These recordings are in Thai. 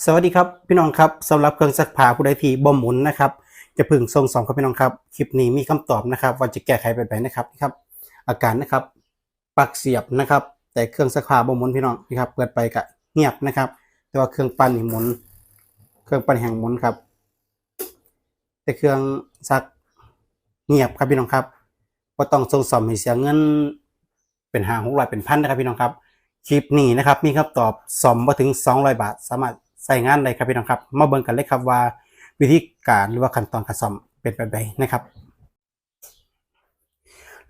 สวัสดีครับพี่น้องครับสำหรับเครื่องซักผ้าผู้ใดที่บ่หมุนนะครับจะพึ่งส่งสองครับพี่น้องครับคลิปนี้มีคำตอบนะครับว่าจะแก้ไขแบบไหนนะครับนี่ครับอาการนะครับปักเสียบนะครับ แต่เครื่องซักผ้าบ่หมุนพี่น้องนี่ครับเปิดไปก็เงียบนะครับ แต่ว่าเครื่องปั้นหมุน เครื่องปั้นแห่งหมุนครับ แต่เครื่องซักเงียบครับพี่น้องครับก็ต้องส่งสอมให้เสียเงินเป็นห้าหกร้อยเป็นพันนะครับพี่น้องครับคลิปนี้นะครับมีคำตอบสอมมาถึง 200 บาท สามารถ ใส่งานได้ครับพี่น้องครับ มาเบิ่งกันเลยครับว่าวิธีการหรือว่าขั้นตอนการซ่อมเป็นแบบใดนะครับ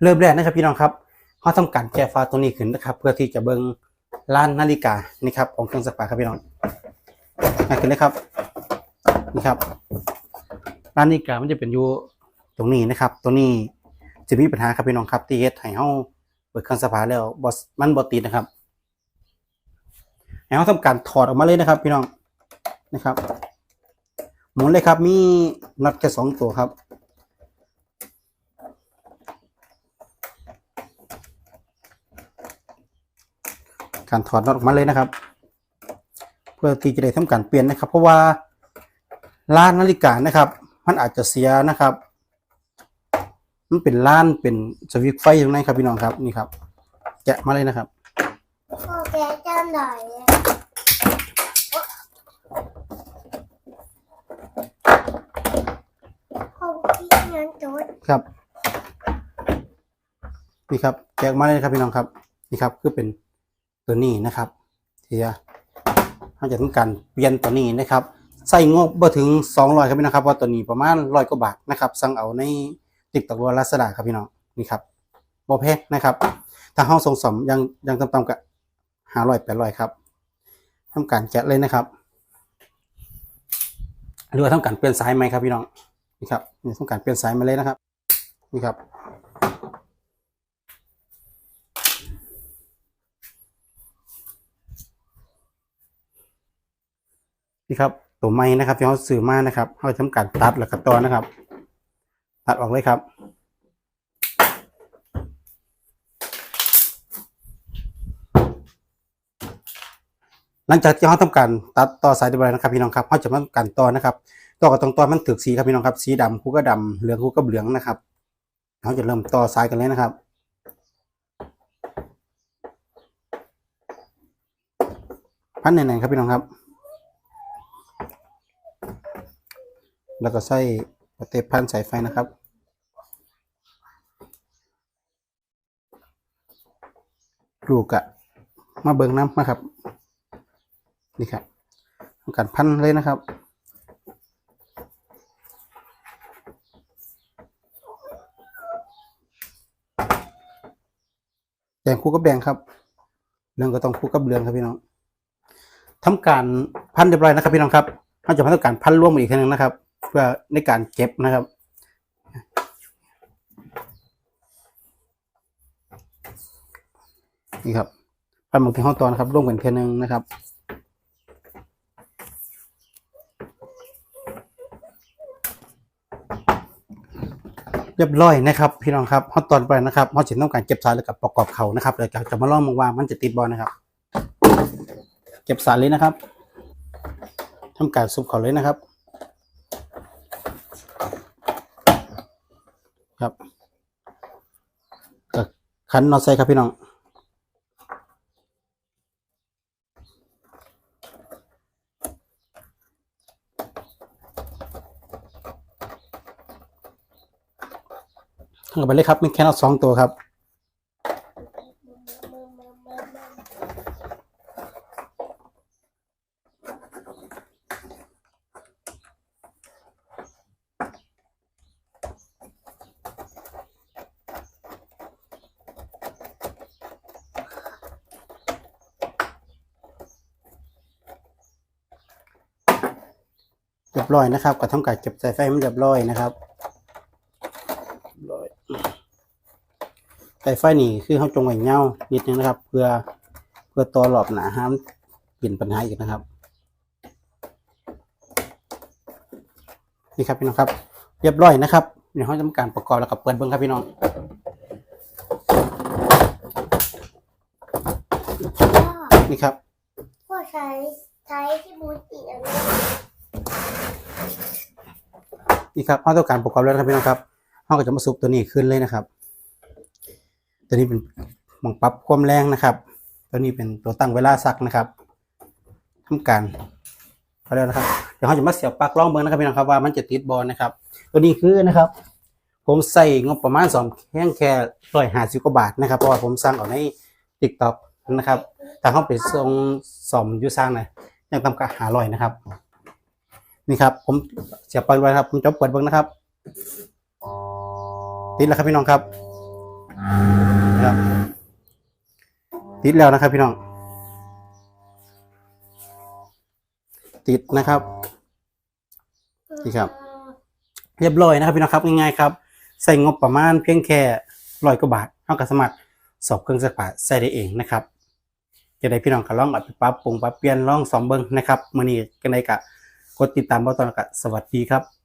เริ่มแรกนะครับพี่น้องครับเขาทำการแก้ฟ้าตัวนี้ขึ้นนะครับ เพื่อที่จะเบิ่งล้านนาฬิกานี่ครับของเครื่องสักผ้าครับพี่น้องมาขึ้นเลยครับนี่ครับล้านนาฬิกามันจะเป็นอยู่ตรงนี้นะครับ ตัวนี้จะมีปัญหาครับพี่น้องครับที่เฮ็ดให้เฮาเปิดเครื่องสักผ้าแล้วบอสมันบ่ติดนะครับให้เราทำการถอดออกมาเลยนะครับ พี่น้อง นะครับ หมุนเลยครับ มีน็อตแค่สองตัวครับ การถอดน็อตออกมาเลยนะครับ เพื่อที่จะได้ทำการเปลี่ยนนะครับ เพราะว่าล้านนาฬิกานะครับ มันอาจจะเสียนะครับ มันเป็นล้านเป็นสวิตไฟตรงนั้นครับพี่น้องครับนี่ครับ แกะมาเลยนะครับพ่อแกจำได้เลยพ่อพี่งานจุด ครับ นี่ครับแกะออกมาเลยครับพี่น้องครับนี่ครับคือเป็นตัวนี้นะครับที่จะเราจะทำการเปลี่ยนตัวนี้นะครับใส่งบบ่ถึง200ครับพี่น้องครับว่าตัวนี้ประมาณร้อยกว่าบาทนะครับสั่งเอาในติ๊กต็อกหรือว่าลาซาด้าครับพี่น้องนี่ครับบ่แพงนะครับถ้าห้องส่งสมยังยังต่ำๆกับ500 800ครับทำการแกะเลยนะครับหรือว่าทำการเปลี่ยนสายไหมครับพี่น้องนี่ครับนี่ทำการเปลี่ยนสายมาเลยนะครับนี่ครับ นี่ครับตัวไม้นะครับที่เขาซื้อมานะครับเขาทำการตัดแล้วก็ตอนนะครับ ตัดออกเลยครับหลังจากที่เขาทำการตัดต่อสายเรียบร้อยนะครับพี่น้องครับเขาจะมาทำการต่อนะครับต่อกับตรงต่อมันถึกสีครับพี่น้องครับ สีดำคู่ก็ดำเหลืองคู่ก็เหลืองนะครับเขาจะเริ่มต่อสายกันเลยนะครับพันแน่นๆครับพี่น้องครับ แล้วก็ใส่เทปพันสายไฟนะครับ ลูกอะมาเบิ่งน้ำนะครับ นี่ครับทำการพันเลยนะครับแดงคู่กับแดงครับเรื่องก็ต้องคู่กับเรืองครับพี่น้องทำการพันเรียบร้อยนะครับพี่น้องครับเราจะพันทำการพันร่วมอีกครั้งหนึงนะครับ พื่อในการเก็บนะครับ นี่ครับพันหมดที่ห้องตัวนะครับร่วมกันแค่นึงนะครับเรียบร้อยนะครับพี่น้องครับฮอตตอนไปนะครับฮอตสินต้องการเก็บสายแล้วกับประกอบเขานะครับเดี๋ยวจะมาลองมองว่ามันจะติดบอลนะครับ เก็บสายเลยนะครับทำการซุบเขาเลยนะครับ ครับก็ขันนอใส่ครับพี่น้องทำกันไปเลยครับมีแค่นอสองตัวครับ รียบร้อยนะครับก็ทำการเก็บสายไฟมันเรียบร้อยนะครับเรียบร้อยสายไฟนี่คือเขาจงไว้เงานิดนึงนะครับ เพื่อเพื่อตัวหลอบหนาห้ามเปลี่ยนปัญหาอีกนะครับ นี่ครับพี่น้องครับ เรียบร้อยนะครับเดี๋ยวเขาจะทำการประกอบแล้วกับเปิดเบิ้งครับพี่น้องนี่ครับพ่อใช้ใช้ที่บูธอีกอันนี่ นี่ครับเราต้องการประกอบแล้วนะครับพี่น้องครับเราก็จะมาซุปตัวนี้ขึ้นเลยนะครับ ตัวนี้เป็นมองปรับความแรงนะครับ ตัวนี้เป็นตัวตั้งเวลาซักนะครับทำการเขาเรียกนะครับ เดี๋ยวเราจะมาเสียบปลั๊กล่องเบิ้งนะครับพี่น้องครับว่ามันจะติดบอลนะครับ ตัวนี้คือนะครับ ผมใส่งบประมาณสองแค่แค่ร้อยห้าสิบกว่าบาทนะครับ เพราะว่าผมสั่งเอาในติ๊กต็อกนะครับแต่เขาไปส่งสอมยูซ่างนะยังทำกับหาลอยนะครับ นี่ครับ ผมเสียบปลั๊กไว้ครับ ผมจะเปิดเบิ้งนะครับ ติดแล้วครับพี่น้องครับนะครับติดแล้วนะครับพี่น้อง ติดนะครับนี่ครับ เรียบร้อยนะครับพี่น้องครับง่ายๆครับใส่งบประมาณเพียงแค่ร้อยกว่าบาทเท่ากับสมัครสอบเครื่องซักผ้าใส่ได้เองนะครับจะได้พี่น้องก็ลองเอาไปปรับปรุงปรับเปลี่ยนลองสอมเบิ้งนะครับมื้อนี้กันได้กะ กดติดตามบ่ตอนกะสวัสดีครับ